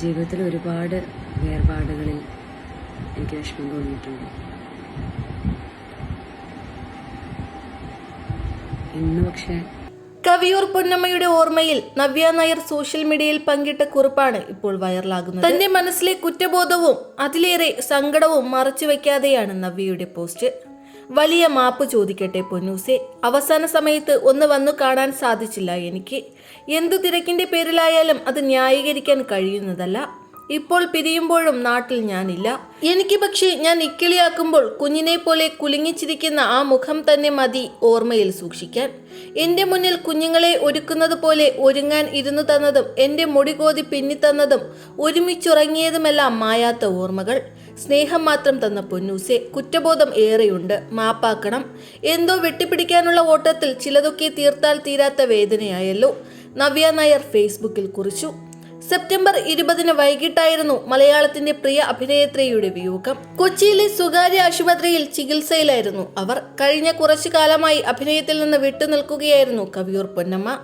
ജീവിതത്തിൽ ഒരുപാട് വേർപാടുകളിൽ എനിക്ക് വിഷമം തോന്നിയിട്ടുണ്ട്. ഇന്ന് പക്ഷേ കവിയൂർ പൊന്നമ്മയുടെ ഓർമ്മയിൽ നവ്യ നായർ സോഷ്യൽ മീഡിയയിൽ പങ്കിട്ട കുറിപ്പാണ് ഇപ്പോൾ വൈറലാകുന്നത്. തന്റെ മനസ്സിലെ കുറ്റബോധവും അതിലേറെ സങ്കടവും മറച്ചു വയ്ക്കാതെയാണ് നവ്യയുടെ പോസ്റ്റ്. വലിയ മാപ്പ് ചോദിക്കട്ടെ പൊന്നൂസെ. അവസാന സമയത്ത് ഒന്ന് വന്നു കാണാൻ സാധിച്ചില്ല എനിക്ക്. എന്തു തിരക്കിന്റെ പേരിലായാലും അത് ന്യായീകരിക്കാൻ കഴിയുന്നതല്ല. ഇപ്പോൾ പിരിയുമ്പോഴും നാട്ടിൽ ഞാനില്ല. എനിക്ക് പക്ഷേ ഞാൻ ഇക്കിളിയാക്കുമ്പോൾ കുഞ്ഞിനെ പോലെ കുലുങ്ങിച്ചിരിക്കുന്ന ആ മുഖം തന്നെ മതി ഓർമ്മയിൽ സൂക്ഷിക്കാൻ. എന്റെ മുന്നിൽ കുഞ്ഞുങ്ങളെ ഒരുക്കുന്നത് പോലെ ഒരുങ്ങാൻ ഇരുന്നു തന്നതും എന്റെ മുടികോതി പിന്നിത്തന്നതും ഒരുമിച്ചുറങ്ങിയതുമെല്ലാം മായാത്ത ഓർമ്മകൾ. സ്നേഹം മാത്രം തന്ന പൊന്നൂസെ കുറ്റബോധം ഏറെയുണ്ട്. മാപ്പാക്കണം. എന്തോ വെട്ടിപ്പിടിക്കാനുള്ള ഓട്ടത്തിൽ ചിലതൊക്കെ തീർത്താൽ തീരാത്ത വേദനയായല്ലോ. നവ്യ നായർ ഫേസ്ബുക്കിൽ കുറിച്ചു. സെപ്റ്റംബർ ഇരുപതിന് വൈകിട്ടായിരുന്നു മലയാളത്തിന്റെ പ്രിയ അഭിനേത്രിയുടെ വിയോഗം. കൊച്ചിയിലെ സ്വകാര്യ ആശുപത്രിയിൽ ചികിത്സയിലായിരുന്നു അവർ. കഴിഞ്ഞ കുറച്ചു കാലമായി അഭിനയത്തിൽ നിന്ന് വിട്ടുനിൽക്കുകയായിരുന്നു കവിയൂർ പൊന്നമ്മ.